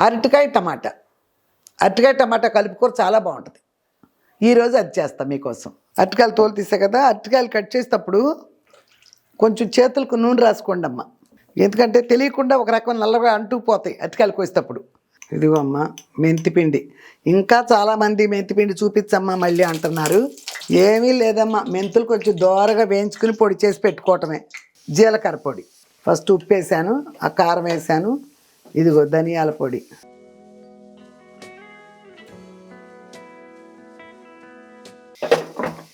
అరటికాయ టమాటా. అరటికాయ టమాటా కలుపుకూర చాలా బాగుంటుంది. ఈరోజు అది చేస్తాం మీకోసం. అరటికాయలు తోలు తీసా కదా అరటికాయలు కట్ చేసేటప్పుడు కొంచెం చేతులకు నూనె రాసుకోండి అమ్మ. ఎందుకంటే తెలియకుండా ఒక రకం నల్లగా అంటూ పోతాయి అరటికాయలు కోసేటప్పుడు. ఇదిగో అమ్మ మెంతిపిండి ఇంకా చాలామంది మెంతిపిండి చూపించమ్మా మళ్ళీ అంటున్నారు. ఏమీ లేదమ్మా మెంతులు కొంచెం దోరగా వేయించుకుని పొడి చేసి పెట్టుకోవటమే. జీలకర్ర పొడి. ఫస్ట్ ఉప్పు వేసాను ఆ కారం వేసాను ఇదిగో ధనియాల పొడి.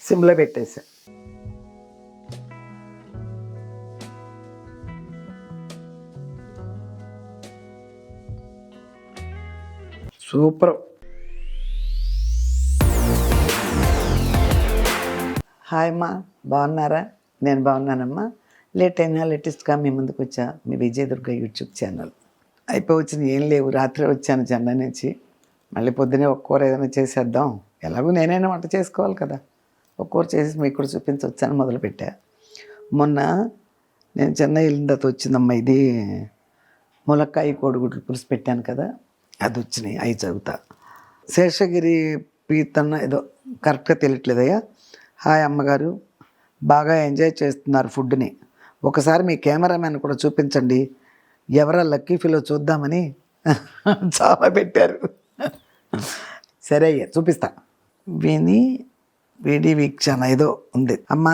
సిమ్లో పెట్టేసా. సూపర్. హాయ్ అమ్మా బాగున్నారా? నేను బాగున్నానమ్మా. లేట్ అయినా లేటెస్ట్గా మీ ముందుకు వచ్చా మీ విజయదుర్గ యూట్యూబ్ ఛానల్. అయిపోయి ఏం లేవు. రాత్రి వచ్చాను చెన్నై నుంచి. మళ్ళీ పొద్దునే ఒక కూర ఏదైనా చేసేద్దాం. ఎలాగో నేనైనా వంట చేసుకోవాలి కదా. ఒక కూర చేసి మీకు కూడా చూపించవచ్చని మొదలుపెట్టా. మొన్న నేను చెన్నై వెళ్ళిన తర్వాత వచ్చిందమ్మా ఇది ములక్కాయ కోడిగుడ్లు పులుసు పెట్టాను కదా. అది వచ్చినాయి అవి చదువుతా. శేషగిరి పీతన్న ఏదో కరెక్ట్గా తెలియట్లేదయ్యా. హాయ్ అమ్మగారు. బాగా ఎంజాయ్ చేస్తున్నారు ఫుడ్ని. ఒకసారి మీ కెమెరామ్యాన్ కూడా చూపించండి. ఎవరా లక్కీ ఫీలో చూద్దామని చాలా పెట్టారు. సరే అయ్యా చూపిస్తా. విని విడి వీక్షణ ఏదో ఉంది. అమ్మ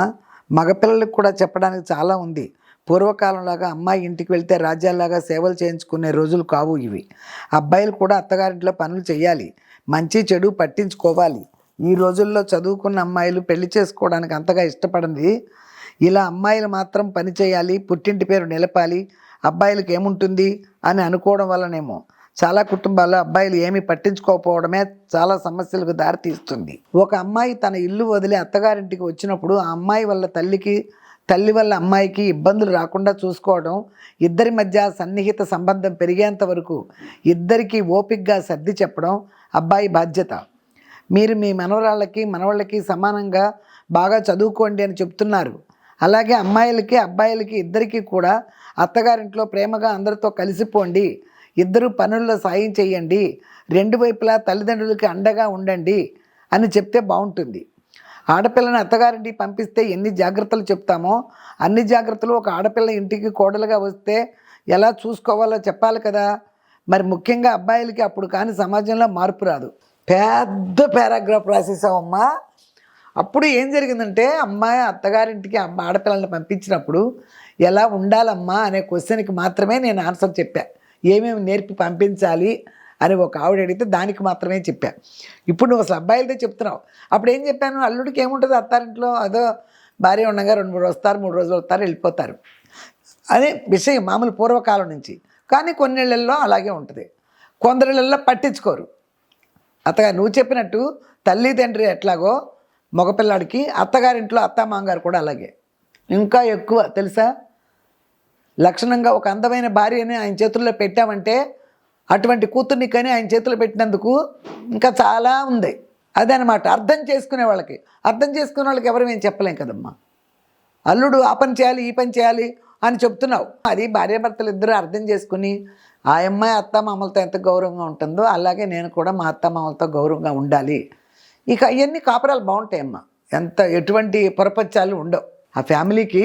మగపిల్లలకు కూడా చెప్పడానికి చాలా ఉంది. పూర్వకాలంలాగా అమ్మాయి ఇంటికి వెళ్తే రాజ్యాల్లాగా సేవలు చేయించుకునే రోజులు కావు ఇవి. అబ్బాయిలు కూడా అత్తగారింట్లో పనులు చేయాలి. మంచి చెడు పట్టించుకోవాలి. ఈ రోజుల్లో చదువుకున్న అమ్మాయిలు పెళ్ళి చేసుకోవడానికి అంతగా ఇష్టపడింది ఇలా అమ్మాయిలు మాత్రం పని చేయాలి పుట్టింటి పేరు నిలపాలి అబ్బాయిలకు ఏముంటుంది అని అనుకోవడం వల్లనేమో చాలా కుటుంబాల్లో అబ్బాయిలు ఏమీ పట్టించుకోకపోవడమే చాలా సమస్యలకు దారితీస్తుంది ఒక అమ్మాయి తన ఇల్లు వదిలి అత్తగారింటికి వచ్చినప్పుడు ఆ అమ్మాయి వల్ల తల్లికి తల్లి వల్ల అమ్మాయికి ఇబ్బందులు రాకుండా చూసుకోవడం ఇద్దరి మధ్య సన్నిహిత సంబంధం పెరిగేంత వరకు ఇద్దరికీ ఓపిక్గా సర్ది చెప్పడం అబ్బాయి బాధ్యత. మీరు మీ మనవరాళ్ళకి మనవాళ్ళకి సమానంగా బాగా చదువుకోండి అని చెప్తున్నారు. అలాగే అమ్మాయిలకి అబ్బాయిలకి ఇద్దరికీ కూడా అత్తగారింట్లో ప్రేమగా అందరితో కలిసిపోండి. ఇద్దరు పనుల్లో సాయం చేయండి. రెండు వైపులా తల్లిదండ్రులకి అండగా ఉండండి అని చెప్తే బాగుంటుంది. ఆడపిల్లని అత్తగారింటికి పంపిస్తే ఎన్ని జాగ్రత్తలు చెప్తామో అన్ని జాగ్రత్తలు ఒక ఆడపిల్ల ఇంటికి కోడలుగా వస్తే ఎలా చూసుకోవాలో చెప్పాలి కదా. మరి ముఖ్యంగా అబ్బాయిలకి అప్పుడు కానీ సమాజంలో మార్పు రాదు. పెద్ద పారాగ్రాఫ్ రాసేసావమ్మా. అప్పుడు ఏం జరిగిందంటే అమ్మాయి అత్తగారింటికి అమ్మ ఆడపిల్లల్ని పంపించినప్పుడు ఎలా ఉండాలమ్మా అనే క్వశ్చన్కి మాత్రమే నేను ఆన్సర్ చెప్పా. ఏమేమి నేర్పి పంపించాలి అని ఒక ఆవిడ అడిగితే దానికి మాత్రమే చెప్పా. ఇప్పుడు నువ్వు అసలు అబ్బాయిలతో చెప్తున్నావు. అప్పుడు ఏం చెప్పాను? అల్లుడికి ఏముంటుంది అత్తారింట్లో? అదో భార్య ఉండగా రెండు మూడు వస్తారు మూడు రోజులు వస్తారు వెళ్ళిపోతారు. అదే విషయం మామూలు పూర్వకాలం నుంచి. కానీ కొన్నిళ్ళల్లో అలాగే ఉంటుంది. కొందరిళ్ళల్లో పట్టించుకోరు. అత్తగా నువ్వు చెప్పినట్టు తల్లిదండ్రి ఎట్లాగో మగపిల్లాడికి అత్తగారింట్లో అత్త మామగారు కూడా అలాగే. ఇంకా ఎక్కువ తెలుసా? లక్షణంగా ఒక అందమైన భార్యని ఆయన చేతుల్లో పెట్టామంటే అటువంటి కూతుర్ని కానీ ఆయన చేతులు పెట్టినందుకు ఇంకా చాలా ఉంది. అదనమాట. అర్థం చేసుకునే వాళ్ళకి. అర్థం చేసుకునే వాళ్ళకి ఎవరు మేము చెప్పలేం కదమ్మా. అల్లుడు ఆ పని చేయాలి ఈ పని చేయాలి అని చెప్తున్నావు. అది భార్యాభర్తలు ఇద్దరు అర్థం చేసుకుని ఆ అమ్మాయి అత్త మామలతో ఎంత గౌరవంగా ఉంటుందో అలాగే నేను కూడా మా అత్త మామలతో గౌరవంగా ఉండాలి. ఇక అవన్నీ కాపురాలు బాగుంటాయమ్మా. ఎంత ఎటువంటి పొరపచ్చాలు ఉండవు. ఆ ఫ్యామిలీకి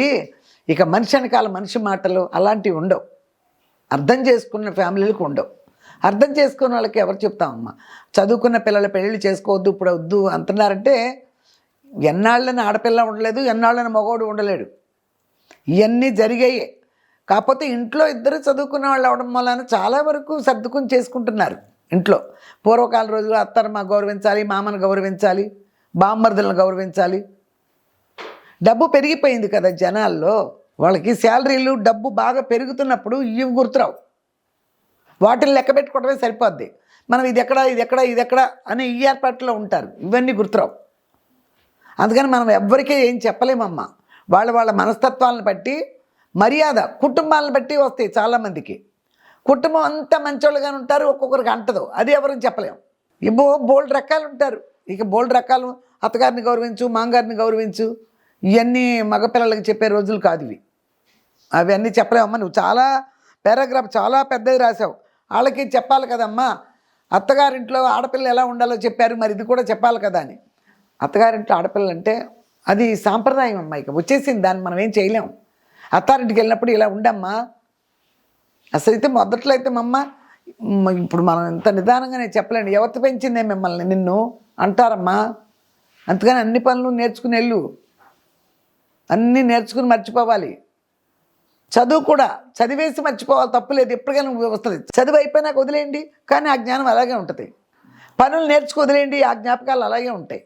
ఇక మనిషి వెనకాల మనిషి మాటలు అలాంటివి ఉండవు. అర్థం చేసుకున్న ఫ్యామిలీలకు ఉండవు. అర్థం చేసుకున్న వాళ్ళకి ఎవరు చెప్తామమ్మా చదువుకున్న పిల్లల పెళ్ళిళ్ళు చేసుకోవద్దు ఇప్పుడు వద్దు అంటున్నారంటే ఎన్నాళ్ళని ఆడపిల్ల ఉండలేదు ఎన్నాళ్ళని మగవాడు ఉండలేడు. ఇవన్నీ జరిగాయి. కాకపోతే ఇంట్లో ఇద్దరు చదువుకున్న వాళ్ళు అవడం వలన చాలా వరకు సర్దుకుని చేసుకుంటున్నారు. ఇంట్లో. పూర్వకాల రోజుల్లో మా గౌరవించాలి మామను గౌరవించాలి బామ్మర్దులను గౌరవించాలి. డబ్బు పెరిగిపోయింది కదా జనాల్లో. వాళ్ళకి శాలరీలు డబ్బు బాగా పెరుగుతున్నప్పుడు ఇవి గుర్తురావు. వాటిని లెక్క పెట్టుకోవడమే సరిపోద్ది. మనం ఇది ఎక్కడ ఇది ఎక్కడ ఇది ఎక్కడ అనే ఈ ఏర్పాట్లో ఉంటారు. ఇవన్నీ గుర్తురావు. అందుకని మనం ఎవ్వరికీ ఏం చెప్పలేమమ్మా. వాళ్ళ వాళ్ళ మనస్తత్వాలను బట్టి మర్యాద కుటుంబాలను బట్టి వస్తాయి చాలామందికి. కుటుంబం అంతా మంచోళ్ళుగానే ఉంటారు ఒక్కొక్కరికి అంటదు. అది ఎవరికి చెప్పలేము ఇబ్బో బోల్డ్ రకాలు ఉంటారు. ఇక బోల్డ్ రకాలు అత్తగారిని గౌరవించు మాంగారిని గౌరవించు ఇవన్నీ మగపిల్లలకి చెప్పే రోజులు కాదు ఇవి. అవన్నీ చెప్పలేమమ్మా నువ్వు చాలా పారాగ్రాఫ్ చాలా పెద్దది రాసావు. వాళ్ళకి చెప్పాలి కదమ్మా. అత్తగారింట్లో ఆడపిల్ల ఎలా ఉండాలో చెప్పారు. మరి ఇది కూడా చెప్పాలి కదా అని. అత్తగారింట్లో ఆడపిల్ల అంటే అది సాంప్రదాయం అమ్మా ఇక. వచ్చేసింది దాన్ని మనం ఏం చేయలేం. అత్తారింటికి వెళ్ళినప్పుడు ఇలా ఉండమ్మా. అసలు అయితే మొదట్లో అయితే మమ్మ ఇప్పుడు మనం ఇంత నిదానంగానే చెప్పలేండి ఎవరితో పెంచిందే మిమ్మల్ని? నిన్ను అంటారమ్మా. అందుకని అన్ని పనులు నేర్చుకుని వెళ్ళు. అన్నీ నేర్చుకుని మర్చిపోవాలి. చదువు కూడా చదివేసి మర్చిపోవాలి. తప్పులేదు ఎప్పటికైనా వస్తుంది. చదువు అయిపోయినాక వదిలేయండి. కానీ ఆ జ్ఞానం అలాగే ఉంటుంది. పనులు నేర్చుకు వదిలేయండి. ఆ జ్ఞాపకాలు అలాగే ఉంటాయి.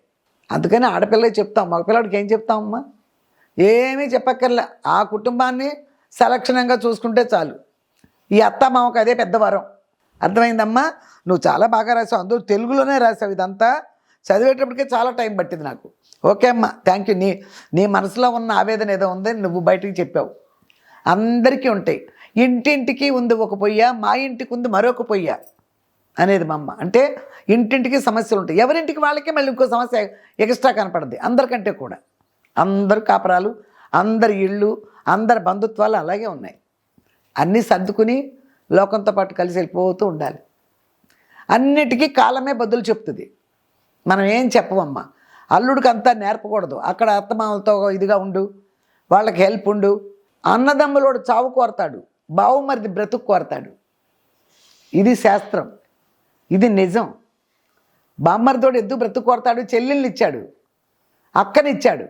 అందుకని ఆడపిల్లకి చెప్తాం. మగపిల్లడికి ఏం చెప్తామమ్మా? ఏమీ చెప్పక్కర్లే. ఆ కుటుంబాన్ని సలక్షణంగా చూసుకుంటే చాలు. ఈ అత్త మామకు అదే పెద్ద వరం. అర్థమైందమ్మా? నువ్వు చాలా బాగా రాసావు. అందరూ తెలుగులోనే రాసావు ఇదంతా. చదివేటప్పటికే చాలా టైం పట్టింది నాకు. ఓకే అమ్మా. థ్యాంక్ యూ నీ నీ మనసులో ఉన్న ఆవేదన ఏదో ఉందని నువ్వు బయటికి చెప్పావు. అందరికీ ఉంటాయి. ఇంటింటికి ఉంది ఒక పొయ్య మా ఇంటికి ఉంది మరొక పొయ్య అనేది మా అమ్మ. అంటే ఇంటింటికి సమస్యలు ఉంటాయి. ఎవరింటికి వాళ్ళకే మళ్ళీ ఇంకో సమస్య ఎక్స్ట్రా కనపడుద్ది. అందరికంటే కూడా. అందరు కాపరాలు అందరి ఇళ్ళు అందరి బంధుత్వాలు అలాగే ఉన్నాయి. అన్నీ సర్దుకుని లోకంతో పాటు కలిసి వెళ్ళిపోతూ ఉండాలి. అన్నిటికీ కాలమే బదులు చెప్తుంది. మనం ఏం చెప్పమమ్మా? అల్లుడికి అంతా నేర్పకూడదు. అక్కడ అత్తమామలతో ఇదిగా ఉండు వాళ్ళకి హెల్ప్ ఉండు. అన్నదమ్ములోడు చావు కోరతాడు బావుమరిది బ్రతుకు కోరతాడు. ఇది శాస్త్రం. ఇది నిజం. బామ్మరితోడు ఎద్దు బ్రతుకు కోరతాడు? చెల్లెళ్ళు ఇచ్చాడు అక్కనిచ్చాడు.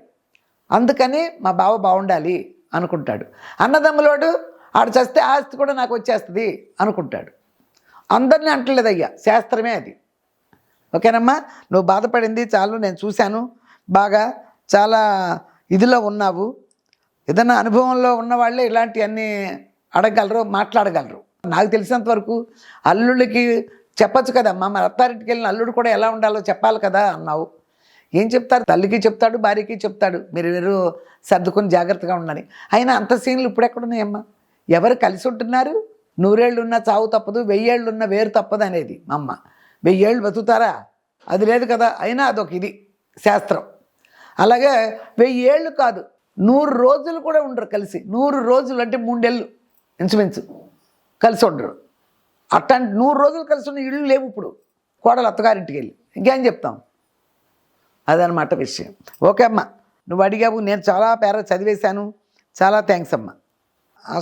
అందుకని మా బావ బాగుండాలి అనుకుంటాడు. అన్నదమ్ములోడు ఆడు చస్తే ఆస్తి కూడా నాకు వచ్చేస్తుంది అనుకుంటాడు. అందరినీ అంటలేదయ్యా శాస్త్రమే అది. ఓకేనమ్మా? నువ్వు బాధపడింది చాలు నేను చూశాను. బాగా చాలా ఇదిలో ఉన్నావు. ఏదైనా అనుభవంలో ఉన్న వాళ్ళే ఇలాంటివన్నీ అడగగలరు మాట్లాడగలరు. నాకు తెలిసినంత వరకు అల్లుళ్ళకి చెప్పచ్చు కదమ్మా మరి అత్తారింటికి వెళ్ళిన అల్లుడు కూడా ఎలా ఉండాలో చెప్పాలి కదా అన్నావు. ఏం చెప్తారు తల్లికి చెప్తాడు భార్యకి చెప్తాడు. మీరు మీరు సర్దుకొని జాగ్రత్తగా ఉండాలి అయినా అంత సీన్లు ఇప్పుడు ఎక్కడున్నాయమ్మా? ఎవరు కలిసి ఉంటున్నారు? నూరేళ్ళు ఉన్న చావు తప్పదు వెయ్యేళ్ళు ఉన్న వేరు తప్పదు అనేది అమ్మ. వెయ్యేళ్ళు బతుకుతారా? అది లేదు కదా అయినా అదొక ఇది శాస్త్రం. అలాగే వెయ్యి ఏళ్ళు కాదు నూరు రోజులు కూడా ఉండరు కలిసి. నూరు రోజులు అంటే మూడేళ్ళు ఇంచుమించు కలిసి ఉండరు. అట్లాంటి నూరు రోజులు కలిసి ఉన్న ఇళ్ళు లేవు ఇప్పుడు. కోడలు అత్తగారింటికి వెళ్ళి. ఇంకేం చెప్తాం? అదనమాట విషయం. ఓకే అమ్మ నువ్వు అడిగావు నేను చాలా పేర చదివేశాను. చాలా థ్యాంక్స్ అమ్మా. ఆ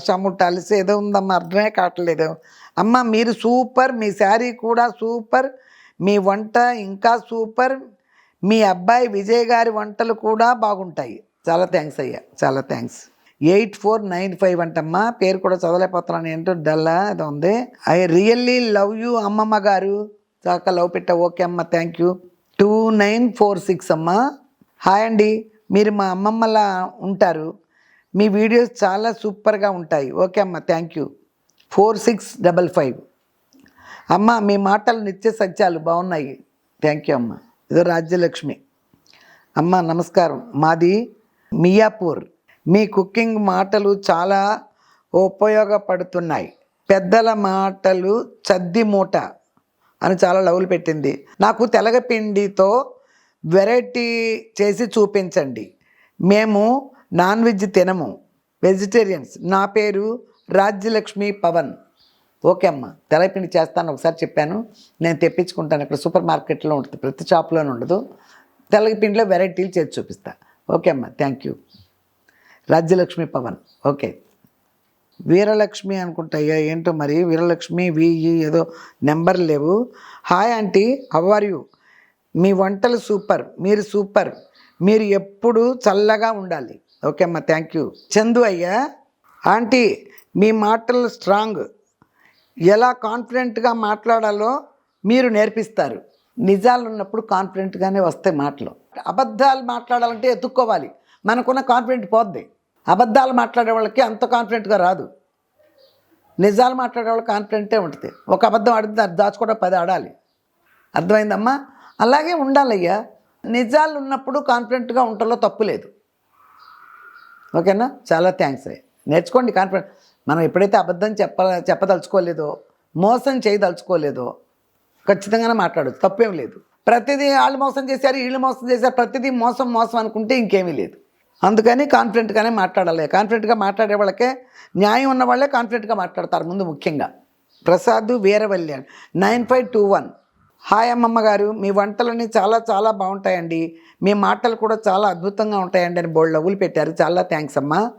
ఏదో ఉందమ్మా అర్థమే కావట్లేదు. అమ్మ మీరు సూపర్ మీ శారీ కూడా సూపర్ మీ వంట ఇంకా సూపర్ మీ అబ్బాయి విజయ్ గారి వంటలు కూడా బాగుంటాయి. చాలా థ్యాంక్స్ అయ్యా చాలా thanks. Eight four nine five అంటమ్మా పేరు కూడా చదవలేకపోతున్నాను ఏంటో డల్లా అది ఉంది. ఐ రియల్లీ లవ్ యూ అమ్మమ్మ గారు. చాక లవ్ పెట్ట ఓకే అమ్మ thank you. Two nine four six అమ్మా. హాయ్ అండి మీరు మా అమ్మమ్మలా ఉంటారు. మీ వీడియోస్ చాలా సూపర్గా ఉంటాయి. ఓకే అమ్మ thank you four six double five అమ్మ మీ మాటలు నిత్య సత్యాలు బాగున్నాయి. థ్యాంక్ యూ అమ్మ. ఇదో రాజ్యలక్ష్మి. అమ్మ నమస్కారం. మాది మియాపూర్. మీ కుకింగ్ మాటలు చాలా ఉపయోగపడుతున్నాయి. పెద్దల మాటలు చద్ది మూట అని చాలా లవ్లు పెట్టింది. నాకు తెలగపిండితో వెరైటీ చేసి చూపించండి. మేము నాన్ వెజ్ తినము. వెజిటేరియన్స్ నా పేరు రాజ్యలక్ష్మి పవన్. ఓకే అమ్మ తెలపిండి చేస్తాను. ఒకసారి చెప్పాను. నేను తెప్పించుకుంటాను. ఇక్కడ సూపర్ మార్కెట్లో ఉంటుంది. ప్రతి షాప్లోనే ఉండదు. తెలగపిండిలో వెరైటీలు చేసి చూపిస్తా. ఓకే అమ్మ thank you Rajyalakshmi Pavan. Okay. Veeralakshmi అనుకుంటాయ్యా ఏంటో మరి? వీరలక్ష్మి విఈ ఏదో నెంబర్ లేవు. Hi aunty how are you మీ వంటలు సూపర్. మీరు సూపర్. మీరు ఎప్పుడు చల్లగా ఉండాలి. ఓకే అమ్మా థ్యాంక్ యూ చందు అయ్యా ఆంటీ మీ మాటలు స్ట్రాంగ్ ఎలా కాన్ఫిడెంట్గా మాట్లాడాలో మీరు నేర్పిస్తారు. నిజాలు ఉన్నప్పుడు కాన్ఫిడెంట్గానే వస్తాయి మాటలు. అబద్ధాలు మాట్లాడాలంటే ఎత్తుక్కోవాలి. మనకున్న కాన్ఫిడెంట్ పోద్ది. అబద్ధాలు మాట్లాడే వాళ్ళకి అంత కాన్ఫిడెంట్గా రాదు. నిజాలు మాట్లాడే వాళ్ళకి కాన్ఫిడెంటే ఉంటుంది. ఒక అబద్ధం ఆడితే దాచుకోవడం పది ఆడాలి. అర్థమైందమ్మా? అలాగే ఉండాలయ్యా. నిజాలు ఉన్నప్పుడు కాన్ఫిడెంట్గా ఉండటంలో తప్పు లేదు. ఓకేనా? చాలా థ్యాంక్స్ నేర్చుకోండి కాన్ఫిడెంట్ మనం ఎప్పుడైతే అబద్ధం చెప్ప చెప్పదలుచుకోలేదో మోసం చేయదలుచుకోలేదో ఖచ్చితంగానే మాట్లాడదు తప్పేం లేదు. ప్రతిదీ వాళ్ళు మోసం చేశారు వీళ్ళు మోసం చేశారు ప్రతిదీ మోసం మోసం అనుకుంటే ఇంకేమీ లేదు. అందుకని కాన్ఫిడెంట్గానే మాట్లాడాలి. కాన్ఫిడెంట్గా మాట్లాడే వాళ్ళకే న్యాయం ఉన్న వాళ్ళే కాన్ఫిడెంట్గా మాట్లాడతారు ముందు ముఖ్యంగా. Prasad Veeravalli nine five two one. Hi అమ్మమ్మ గారు మీ వంటలన్నీ చాలా చాలా బాగుంటాయండి. మీ మాటలు కూడా చాలా అద్భుతంగా ఉంటాయండి అని బోల్డ్ లవ్వులు పెట్టారు. చాలా థ్యాంక్స్ అమ్మా.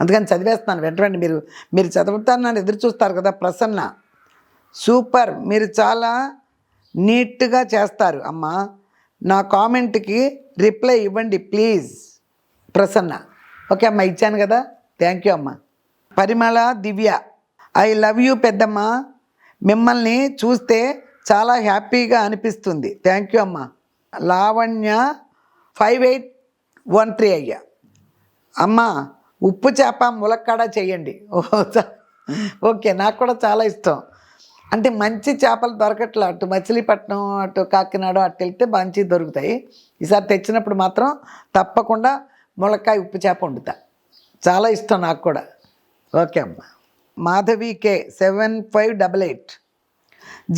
అందుకని చదివేస్తాను వెంటనే మీరు. మీరు చదువుతానని ఎదురు చూస్తారు కదా ప్రసన్న. సూపర్. మీరు చాలా నీట్గా చేస్తారు అమ్మా. నా కామెంట్కి రిప్లై ఇవ్వండి ప్లీజ్. ప్రసన్న. ఓకే అమ్మా ఇచ్చాను కదా. థ్యాంక్ యూ అమ్మా. Parimala Divya. I love you పెద్దమ్మ. మిమ్మల్ని చూస్తే చాలా హ్యాపీగా అనిపిస్తుంది. థ్యాంక్ యూ అమ్మా. Lavanya five eight one three అయ్యా. అమ్మా ఉప్పు చేప ములక్కాడ చేయండి. ఓకే నాకు కూడా చాలా ఇష్టం. అంటే మంచి చేపలు దొరకట్లే అటు మచిలీపట్నం అటు కాకినాడ అటు వెళ్తే మంచి దొరుకుతాయి. ఈసారి తెచ్చినప్పుడు మాత్రం తప్పకుండా ములక్కాయ ఉప్పు చేప వండుతా. చాలా ఇష్టం నాకు కూడా. ఓకే అమ్మా. Madhavi K seven five double eight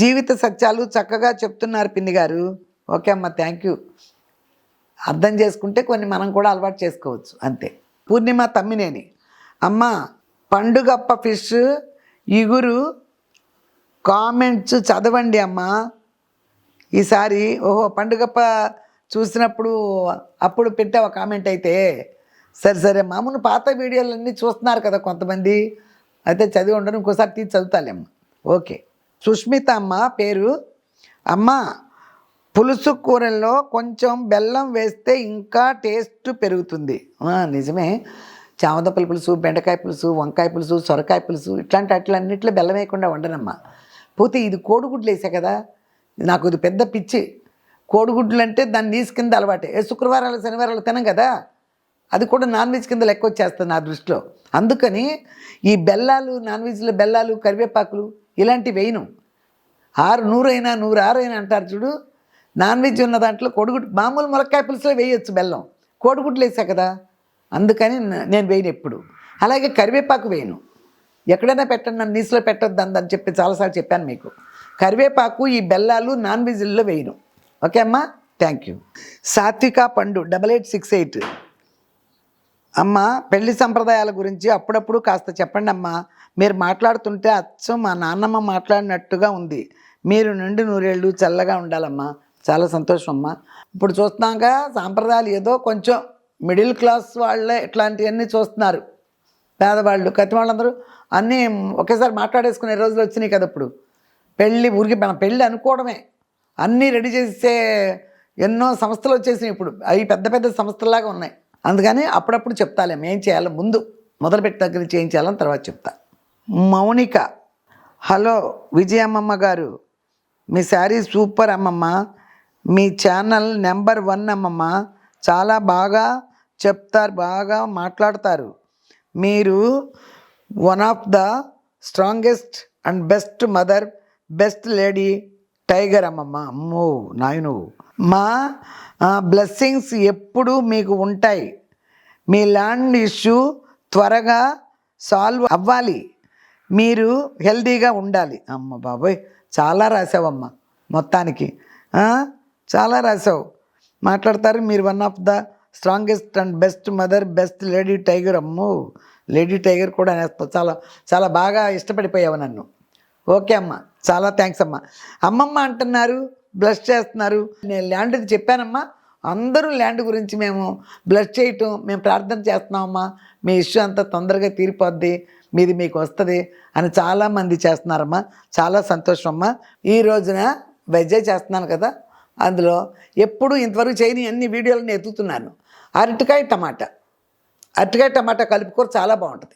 జీవిత సత్యాలు చక్కగా చెప్తున్నారు పిన్ని గారు. ఓకే అమ్మా థ్యాంక్ యూ అర్థం చేసుకుంటే కొన్ని మనం కూడా అలవాటు చేసుకోవచ్చు అంతే. పూర్ణిమ తమ్మినేని. అమ్మ పండుగప్ప ఫిష్ ఇగురు కామెంట్స్ చదవండి అమ్మా. ఈసారి ఓహో పండుగప్ప చూసినప్పుడు అప్పుడు పెట్టావు కామెంట్ అయితే. సరే సరే మామూలు పాత వీడియోలన్నీ చూస్తున్నారు కదా కొంతమంది. అయితే చదివి ఉండడం ఇంకోసారి తీసి చదువుతాలేమ్మ ఓకే. సుష్మిత అమ్మ పేరు. అమ్మ పులుసు కూరల్లో కొంచెం బెల్లం వేస్తే ఇంకా టేస్ట్ పెరుగుతుంది. నిజమే. చామదప్పల పులుసు బెండకాయ పులుసు వంకాయ పులుసు సొరకాయ పులుసు ఇట్లాంటి అట్లన్నిట్లో బెల్లం వేయకుండా వండనమ్మా. పోతే ఇది కోడిగుడ్లు వేసా కదా. నాకు ఇది పెద్ద పిచ్చి. కోడిగుడ్లు అంటే దాన్ని నీసు కింద అలవాటే. ఏ శుక్రవారాలు శనివారాలు తినం కదా. అది కూడా నాన్ వెజ్ కింద లెక్క వచ్చేస్తుంది నా దృష్టిలో. అందుకని ఈ బెల్లాలు నాన్ వెజ్లో బెల్లాలు కరివేపాకులు ఇలాంటివి వేయను. ఆరు నూరైనా నూరు ఆరైనా అంటారు చూడు. నాన్ వెజ్ ఉన్న దాంట్లో కోడిగుడ్డు మామూలు ములక్కాయ పులుసులో వేయొచ్చు బెల్లం. కోడిగుడ్లు వేసా కదా? అందుకని నేను వేయను ఎప్పుడు. అలాగే కరివేపాకు వేయను. ఎక్కడైనా పెట్టండి నన్ను నీసులో పెట్టొద్దు అందని చెప్పి చాలాసార్లు చెప్పాను మీకు. కరివేపాకు ఈ బెల్లాలు నాన్ వెజ్ల్లో వేయను. ఓకే అమ్మా? Thank you. Satvika Pandu double eight six eight. అమ్మ పెళ్ళి సంప్రదాయాల గురించి అప్పుడప్పుడు కాస్త చెప్పండి అమ్మా. మీరు మాట్లాడుతుంటే అచ్చం మా నాన్నమ్మ మాట్లాడినట్టుగా ఉంది. మీరు నుండి నూరేళ్ళు చల్లగా ఉండాలమ్మా. చాలా సంతోషం అమ్మా. ఇప్పుడు చూస్తున్నాక సాంప్రదాయాలు ఏదో కొంచెం మిడిల్ క్లాస్ వాళ్ళే ఇట్లాంటివన్నీ చూస్తున్నారు. పేదవాళ్ళు కత్తి వాళ్ళందరూ అన్నీ ఒకేసారి మాట్లాడేసుకునే రోజులు వచ్చినాయి కదా ఇప్పుడు. పెళ్ళి ఊరికి మన పెళ్ళి అనుకోవడమే. అన్నీ రెడీ చేసే ఎన్నో సంస్థలు వచ్చేసినాయి ఇప్పుడు. అవి పెద్ద పెద్ద సంస్థలాగా ఉన్నాయి. అందుకని అప్పుడప్పుడు చెప్తాలేం ఏం చేయాలో ముందు మొదలుపెట్టి దగ్గర నుంచి ఏం చేయాలని తర్వాత చెప్తా. మౌనిక హలో విజయమ్మమ్మ గారు మీ శారీ సూపర్ అమ్మమ్మ మీ ఛానల్ నెంబర్ వన్ అమ్మమ్మ చాలా బాగా చెప్తారు బాగా మాట్లాడతారు. మీరు one of the strongest and best mother best lady tiger అమ్మమ్మ అమ్మో నాయను మా బ్లెస్సింగ్స్ ఎప్పుడు మీకు ఉంటాయి. మీ ల్యాండ్ ఇష్యూ త్వరగా సాల్వ్ అవ్వాలి. మీరు హెల్దీగా ఉండాలి. అమ్మ బాబోయ్ చాలా రాసావమ్మ మొత్తానికి. చాలా రాసావు. మాట్లాడతారు మీరు one of the strongest and best mother best lady tiger అమ్మో లేడీ టైగర్ కూడా చాలా చాలా బాగా ఇష్టపడిపోయావు నన్ను. ఓకే అమ్మ. చాలా థ్యాంక్స్ అమ్మా. అమ్మమ్మ అంటున్నారు బ్లష్ చేస్తున్నారు. నేను ల్యాండ్ది చెప్పానమ్మా. అందరూ ల్యాండ్ గురించి మేము బ్లష్ చేయటం మేము ప్రార్థన చేస్తున్నామమ్మా. మీ ఇష్యూ అంతా తొందరగా తీరిపోద్ది మీది మీకు వస్తుంది అని చాలామంది చేస్తున్నారమ్మా. చాలా సంతోషం అమ్మా. ఈ రోజున వెజే చేస్తున్నాను కదా. అందులో ఎప్పుడు ఇంతవరకు చేయని అన్ని వీడియోలను ఎత్తుతున్నాను. అరటికాయ టమాటా. అరటికాయ టమాటా కలుపుకూర చాలా బాగుంటుంది.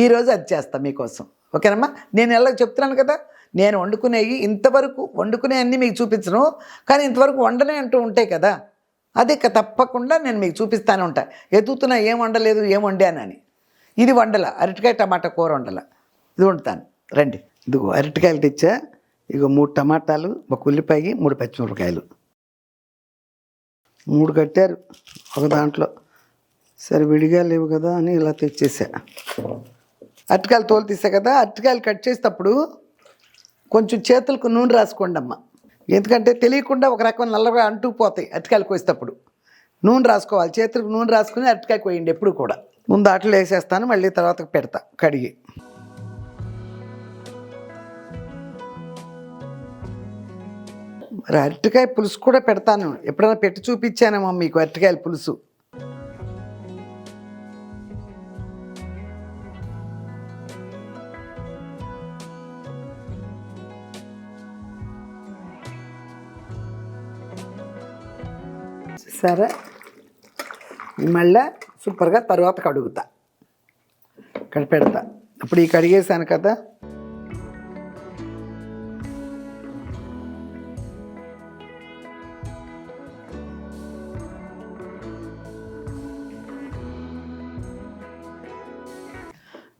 ఈరోజు అది చేస్తాను మీకోసం. ఓకేనమ్మా? నేను ఎలా చెప్తున్నాను కదా నేను వండుకునేవి ఇంతవరకు వండుకునే అన్నీ మీకు చూపించను కానీ ఇంతవరకు వండనే అంటూ ఉంటాయి కదా అది తప్పకుండా నేను మీకు చూపిస్తానే ఉంటా. ఎదుగుతున్నా ఏం వండలేదు ఏం వండానని ఇది వండల అరటికాయ టమాటా కూర వండల. ఇది వండుతాను. రండి. ఇదిగో అరటికాయలు తెచ్చా ఇగో మూడు టమాటాలు ఒక ఉల్లిపాయ మూడు పచ్చిమిరపకాయలు. మూడు కట్టారు ఒక దాంట్లో. సరే విడిగా లేవు కదా అని ఇలా తెచ్చేసా. అరటికాయలు తోలు తీస్తే కదా అరటికాయలు కట్ చేసేటప్పుడు కొంచెం చేతులకు నూనె రాసుకోండి అమ్మ ఎందుకంటే తెలియకుండా ఒక రకం నల్లగా అంటూ పోతాయి అరటికాయలు కోసేటప్పుడు. నూనె రాసుకోవాలి చేతులకు నూనె రాసుకుని అరటికాయ కోయండి ఎప్పుడు కూడా. ముందు ఆటలు వేసేస్తాను మళ్ళీ తర్వాత పెడతా కడిగి. మరి అరటికాయ పులుసు కూడా పెడతాను. ఎప్పుడైనా పెట్టి చూపించానేమో మీకు అరటికాయల పులుసు. సరే మళ్ళీ సూపర్గా తర్వాత కడుగుతా. ఇక్కడ పెడతా ఇప్పుడు ఈ కడిగేసాను కదా.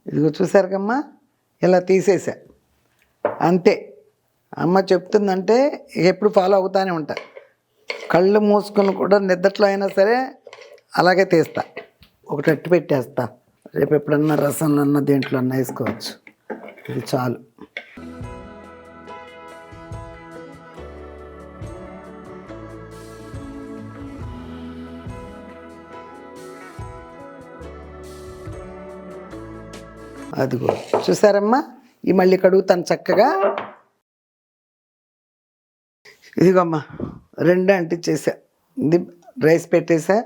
ఇదిగో చూసారు కమ్మా ఇలా తీసేసా అంతే. అమ్మ చెప్తుందంటే ఎప్పుడు ఫాలో అవుతానే ఉంటా. కళ్ళు మూసుకుని కూడా నిద్రలో అయినా సరే అలాగే తీస్తా. ఒకటి అట్టు పెట్టేస్తా. రేపు ఎప్పుడన్నా రసంలో అన్న దేంట్లో అన్నా వేసుకోవచ్చు. ఇది చాలు. అదిగో చూసారమ్మా? ఈ మళ్ళీ కడుగుతాను చక్కగా. ఇదిగోమ్మా. రెండు అంటించేసా ఇది రైస్ పెట్టేసా.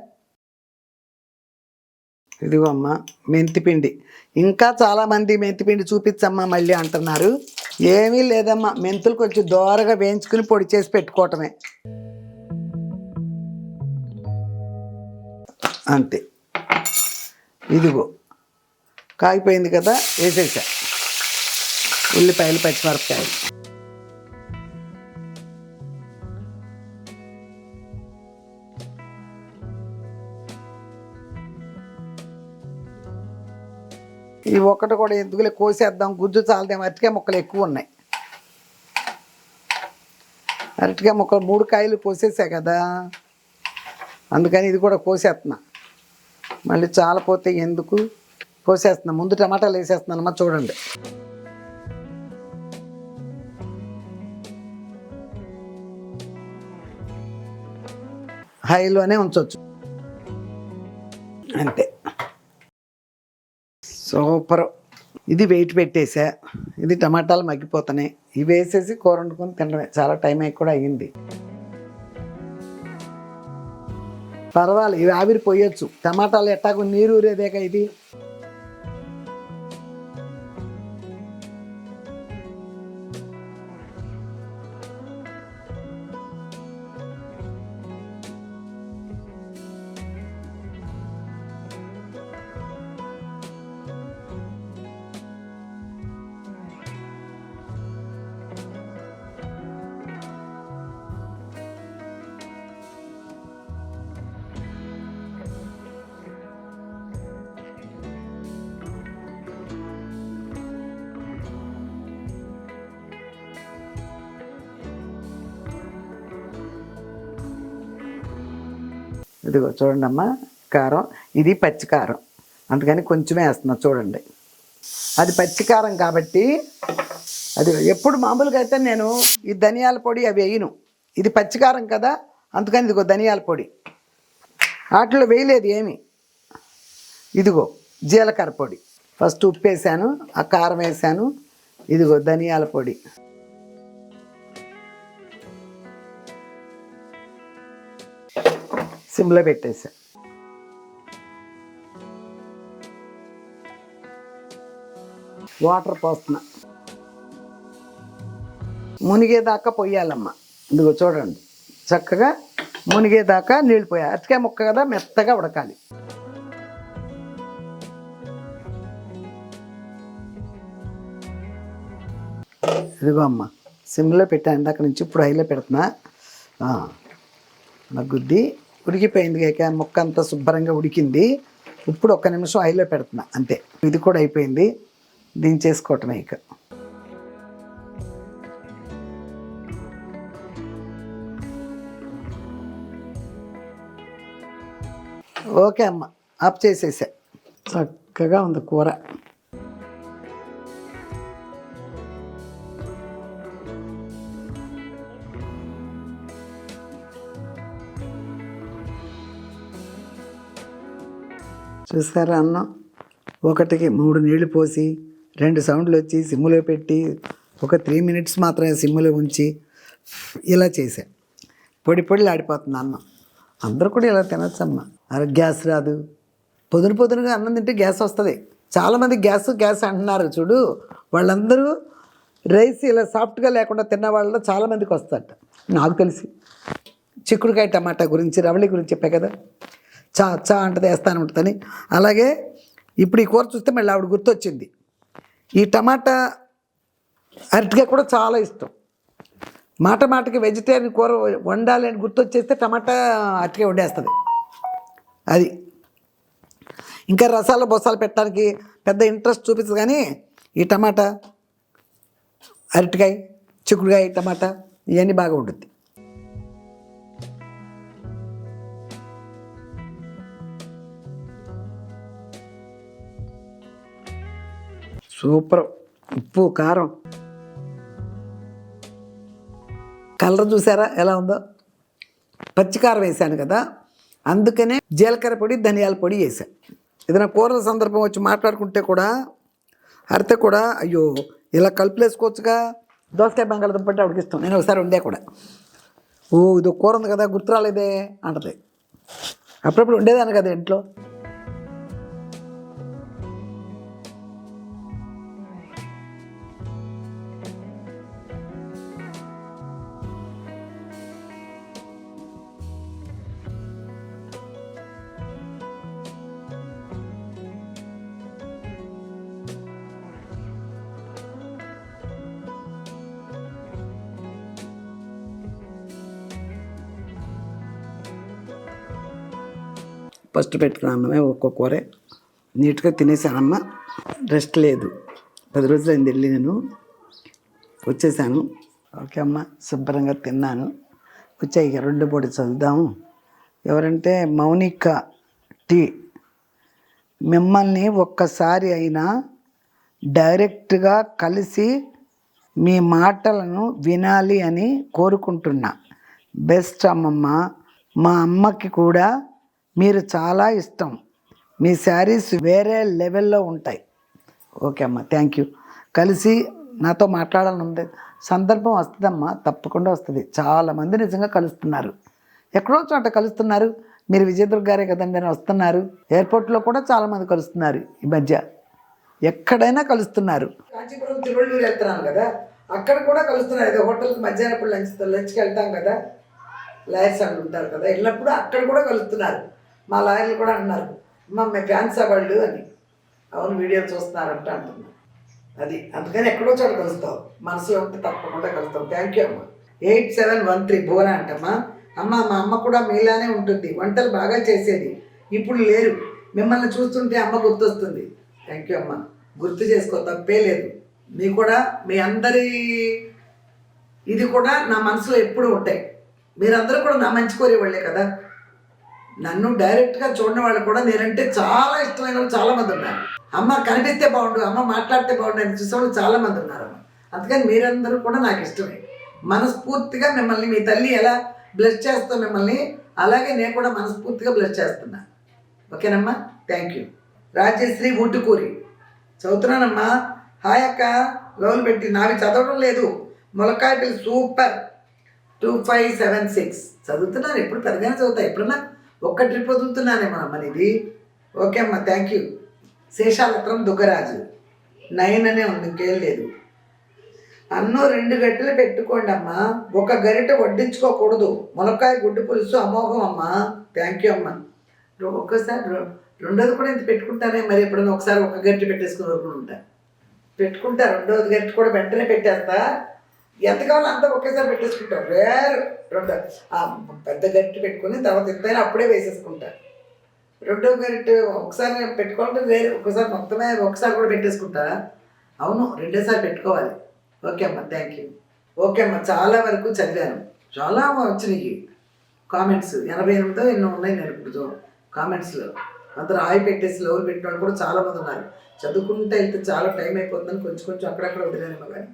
ఇదిగో అమ్మా మెంతిపిండి ఇంకా చాలామంది మెంతిపిండి చూపించమ్మా మళ్ళీ అంటున్నారు. ఏమీ లేదమ్మా మెంతులు కొంచెం దోరగా వేయించుకుని పొడి చేసి పెట్టుకోవటమే. అంతే. ఇదిగో కాగిపోయింది కదా వేసేసా. ఉల్లిపాయలు పచ్చిమిరపకాయలు. ఈ ఒక్కటి కూడా ఎందుకులే కోసేద్దాం గుజ్జు చాలదేమో అరటికాయ ముక్కలు ఎక్కువ ఉన్నాయి. అరటికాయ ముక్కలు మూడు కాయలు కోసేసా కదా అందుకని ఇది కూడా కోసేస్తున్నా. మళ్ళీ చాలపోతే ఎందుకు? కోసేస్తున్నా. ముందు టమాటాలు వేసేస్తున్నానమ్మా చూడండి. హైలోనే ఉంచవచ్చు అంతే. సూపర్. ఇది వెయిట్ పెట్టేసా. ఇది టమాటాలు మగ్గిపోతున్నాయి. ఇవి వేసేసి కూర వండుకొని తినడమే. చాలా టైం అయి కూడా అయ్యింది. పర్వాలేదు ఇవి ఆవిరి పోయొచ్చు. టమాటాలు ఎట్టాకు నీరు ఊరేదేగా ఇది. ఇదిగో చూడండి అమ్మా కారం. ఇది పచ్చి కారం. అందుకని కొంచెమే వేస్తున్నా చూడండి. అది పచ్చి కారం కాబట్టి అది ఎప్పుడు మామూలుగా అయితే నేను ఈ ధనియాల పొడి అవి వేయను. ఇది పచ్చి కారం కదా అందుకని ఇదిగో ధనియాల పొడి. వాటిలో వేయలేదు ఏమి. ఇదిగో జీలకర్ర పొడి. ఫస్ట్ ఉప్పు వేసాను ఆ కారం వేసాను. ఇదిగో ధనియాల పొడి. సిమ్లో పెట్టేసా. వాటర్ పోస్తున్నా. మునిగేదాకా పొయ్యాలమ్మా. ఇదిగో చూడండి. చక్కగా మునిగేదాకా నీళ్ళు పోయాలి. అరటికాయ ముక్క కదా మెత్తగా ఉడకాలి. ఇదిగో అమ్మ. సిమ్లో పెట్టాను ఇందాక నుంచి ఇప్పుడు హైలో పెడుతున్నా. ఆ, మగ్గుద్ది ఉడికిపోయింది కాక ముక్క అంతా శుభ్రంగా ఉడికింది. ఇప్పుడు ఒక్క నిమిషం హైలో పెడుతున్నా అంతే. ఇది కూడా అయిపోయింది. దించేసుకోవటమే ఇక. ఓకే అమ్మ ఆఫ్ చేసేసా. చక్కగా ఉంది కూర. చూసారా అన్నం. ఒకటికి మూడు నీళ్ళు పోసి రెండు సౌండ్లు వచ్చి సిమ్లో పెట్టి ఒక త్రీ మినిట్స్ మాత్రమే సిమ్లో ఉంచి ఇలా చేశా. పొడి పొడిలు ఆడిపోతుంది అన్నం. అందరూ కూడా ఇలా తినచ్చమ్మా. అరే గ్యాస్ రాదు. పొదును పొదునుగా అన్నం తింటే గ్యాస్ వస్తుంది. చాలామంది గ్యాస్ గ్యాస్ అంటున్నారు చూడు. వాళ్ళందరూ రైస్ ఇలా సాఫ్ట్గా లేకుండా తిన్న వాళ్ళలో చాలామందికి వస్తారట నాకు తెలిసి. చిక్కుడుకాయ టమాటా గురించి రవళి గురించి చెప్పా కదా. చా చా అంటది వేస్తాను ఉంటుందని అలాగే ఇప్పుడు ఈ కూర చూస్తే మళ్ళీ ఆవిడ గుర్తొచ్చింది. ఈ టమాటా అరటికాయ కూడా చాలా ఇష్టం. మాట మాటకి వెజిటేరియన్ కూర వండాలి అని గుర్తొచ్చేస్తే టమాటా అరటికాయ వండేస్తుంది. అది. ఇంకా రసాలు బొసాలు పెట్టడానికి పెద్ద ఇంట్రెస్ట్ చూపించదు కానీ ఈ టమాటా అరటికాయ చిక్కుడుకాయ టమాటా ఇవన్నీ బాగా ఉంటుంది సూపర్. ఉప్పు కారం. కలర్ చూసారా? ఎలా ఉందో? పచ్చికారం వేసాను కదా. అందుకనే జీలకర్ర పొడి ధనియాల పొడి వేసాను ఏదైనా కూరల సందర్భం వచ్చి మాట్లాడుకుంటే కూడా అరితే కూడా అయ్యో ఇలా కలిపలేసుకోవచ్చుగా దోసకాయ బంగాళదుంప అంటే ఆవిడకి ఇష్టం. నేను ఒకసారి ఉండే కూడా. ఓ ఇది కూర ఉంది కదా గుర్తురాలేదే అంటది. అప్పుడప్పుడు ఉండేదాన్ని కదా ఇంట్లో. ఫస్ట్ పెట్టుకున్న ఒక్కొక్క కూరే. నీట్గా తినేసానమ్మ రెస్ట్ లేదు. పది రోజులు అయింది వెళ్ళి నేను. వచ్చేసాను. ఓకే అమ్మ శుభ్రంగా తిన్నాను. వచ్చాయి రెండు పొడి చదువుదాము ఎవరంటే మౌనిక టీ. మిమ్మల్ని ఒక్కసారి అయినా డైరెక్ట్గా కలిసి మీ మాటలను వినాలి అని కోరుకుంటున్నా. బెస్ట్ అమ్మమ్మ. మా అమ్మకి కూడా మీరు చాలా ఇష్టం. మీ శారీస్ వేరే లెవెల్లో ఉంటాయి. ఓకే అమ్మా థ్యాంక్ యూ. కలిసి నాతో మాట్లాడాలని ఉంది సందర్భం వస్తుందమ్మా తప్పకుండా వస్తుంది. చాలామంది నిజంగా కలుస్తున్నారు. ఎక్కడో చోట కలుస్తున్నారు. మీరు విజయదుర్గ గారే కదండి అని వస్తున్నారు. ఎయిర్పోర్ట్లో కూడా చాలామంది కలుస్తున్నారు ఈ మధ్య. ఎక్కడైనా కలుస్తున్నారు. కాంచీపురం తిరువళ్ళూరు వెళ్తున్నాను కదా. అక్కడ కూడా కలుస్తున్నారు. ఏదో హోటల్కి మధ్యాహ్నం లంచ్ లంచ్కి వెళ్తాం కదా. లాయర్స్ అని ఉంటారు కదా. వెళ్ళినప్పుడు అక్కడ కూడా కలుస్తున్నారు. మా లాయర్లు కూడా అన్నారు అమ్మ మీ ఫ్యాన్స్ వాళ్ళు అని. అవును వీడియో చూస్తున్నారంట అంటున్నారు. అది అందుకని ఎక్కడో చోట కలుస్తావు. మనసులో ఉంటే తప్పకుండా కలుస్తావు. థ్యాంక్ యూ అమ్మ. Eight seven one three Bhuvana అంటమ్మా. అమ్మ మా అమ్మ కూడా మీలానే ఉంటుంది. వంటలు బాగా చేసేది. ఇప్పుడు లేరు. మిమ్మల్ని చూస్తుంటే అమ్మ గుర్తొస్తుంది. థ్యాంక్ యూ అమ్మ. గుర్తు చేసుకో తప్పే లేదు. మీ కూడా మీ అందరి ఇది కూడా నా మనసులో ఎప్పుడు ఉంటాయి. మీరందరూ కూడా నా మంచి కోరేవాళ్ళే కదా? నన్ను డైరెక్ట్గా చూడని వాళ్ళు కూడా నేనంటే చాలా ఇష్టమైన వాళ్ళు చాలామంది ఉన్నారు. అమ్మ కనిపిస్తే బాగుండు అమ్మ మాట్లాడితే బాగుండు అని చూసేవాళ్ళు వాళ్ళు చాలామంది ఉన్నారు అమ్మ. అందుకని మీరందరూ కూడా నాకు ఇష్టమే. మనస్ఫూర్తిగా మిమ్మల్ని మీ తల్లి ఎలా బ్లెస్ చేస్తా మిమ్మల్ని అలాగే నేను కూడా మనస్ఫూర్తిగా బ్లెస్ చేస్తున్నా. ఓకేనమ్మా? Thank you Rajashri Utukuri. చదువుతున్నానమ్మా. Hi అక్క. లోన్ పెట్టి నావి చదవడం లేదు. మొలకాయ పిల్లలు super. Two five seven six. చదువుతున్నాను ఎప్పుడు పెద్దగానే చదువుతా? ఎప్పుడన్నా? ఒక్క ట్రిప్ వదులుతున్నానేమో అమ్మ ఇది ఓకే అమ్మ థ్యాంక్ యూ శేషాలత్రం దుగ్గరాజు. నైన్ అనే ఉంది ఇంకేం లేదు అన్నం రెండు గంటలు పెట్టుకోండి అమ్మా. ఒక గరిట వడ్డించుకోకూడదు. మునక్కాయ గుడ్డు పులుసు అమోఘం అమ్మా. థ్యాంక్ యూ అమ్మా. ఒక్కసారి రెండోది కూడా ఇంత పెట్టుకుంటానే. మరి ఎప్పుడైనా ఒకసారి ఒక గరిట పెట్టేసుకుని ఉంటా పెట్టుకుంటా రెండోది గరిట కూడా వెంటనే పెట్టేస్తా. ఎంత కావాలో అంత ఒకేసారి పెట్టేసుకుంటాం. రేర్ రెండు ఆ పెద్ద గరిటె పెట్టుకుని తర్వాత ఎంతైనా అప్పుడే వేసేసుకుంటారు రెండో గరిటె ఒకసారి పెట్టుకోవాలంటే వేరే ఒకసారి మొత్తమే ఒకసారి కూడా పెట్టేసుకుంటా? అవును రెండోసారి పెట్టుకోవాలి. ఓకే అమ్మ థ్యాంక్ యూ ఓకే అమ్మ చాలా వరకు చదివాను. చాలా వచ్చినాయి. కామెంట్స్ ఎనభై ఎనిమిదో ఎన్నో ఉన్నాయి నేను ఇప్పుడు కామెంట్స్లో. అందరూ రాయి పెట్టేసి లోన్ పెట్టిన వాళ్ళు కూడా చాలా మంది ఉన్నారు. చదువుకుంటే వెళ్తే చాలా టైం అయిపోతుందని కొంచెం కొంచెం అక్కడక్కడ వదిలేను కానీ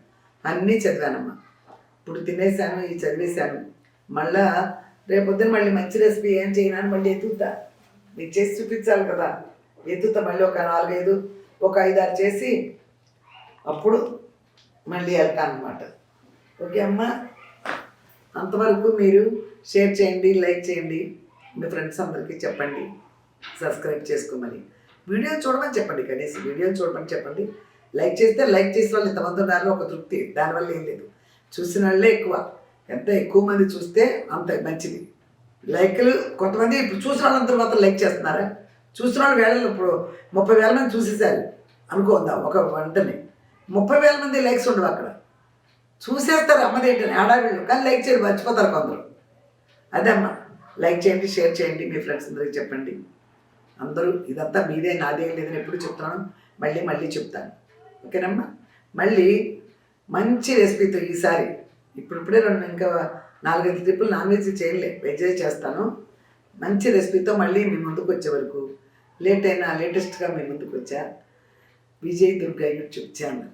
అన్నీ చదివానమ్మా. ఇప్పుడు తినేసాను ఇవి చదివేశాను. మళ్ళా రేపు పొద్దున మళ్ళీ మంచి రెసిపీ ఏం చేయను మళ్ళీ ఎదుగుతా. నీకు చేసి చూపించాలి కదా. ఎదుగుతా మళ్ళీ ఒక నాలుగైదు ఒక ఐదారు చేసి అప్పుడు మళ్ళీ వెళ్తాను అనమాట ఓకే అమ్మా. అంతవరకు మీరు షేర్ చేయండి లైక్ చేయండి. మీ ఫ్రెండ్స్ అందరికీ చెప్పండి. సబ్స్క్రైబ్ చేసుకోమని. వీడియో చూడమని చెప్పండి కనీసం. వీడియో చూడమని చెప్పండి. లైక్ చేస్తే లైక్ చేసిన వాళ్ళు ఇంతమంది ఉన్నారు ఒక తృప్తి. దానివల్ల ఏం లేదు. చూసిన వాళ్ళే ఎక్కువ. ఎంత ఎక్కువ మంది చూస్తే అంత మంచిది. లైక్లు కొంతమంది ఇప్పుడు చూసిన వాళ్ళందరూ మాత్రం లైక్ చేస్తున్నారా? చూసిన వాళ్ళు వేళ ఇప్పుడు ముప్పై వేల మంది చూసేసారు అనుకోందా ఒక వంటని. ముప్పై వేల మంది లైక్స్ ఉండవు అక్కడ. చూసేస్తారు అమ్మదేంటని ఆడావిళ్ళు. కానీ లైక్ చేయండి మర్చిపోతారు కొందరు. అదే అమ్మ. లైక్ చేయండి షేర్ చేయండి మీ ఫ్రెండ్స్ అందరికి చెప్పండి. అందరూ ఇదంతా మీదే నాదే లేదని ఎప్పుడు చెప్తున్నాను. మళ్ళీ మళ్ళీ చెప్తాను. ఓకేనమ్మా? మళ్ళీ మంచి రెసిపీతో ఈసారి ఇప్పుడిప్పుడే రెండు ఇంకా నాలుగైదు ట్రిప్పులు నాన్ వెజ్ చేయలే వెజ్ చేస్తాను. మంచి రెసిపీతో మళ్ళీ మీ ముందుకు వచ్చే వరకు లేట్ అయినా లేటెస్ట్గా మీ ముందుకు వచ్చా. Vijay Durga YouTube channel.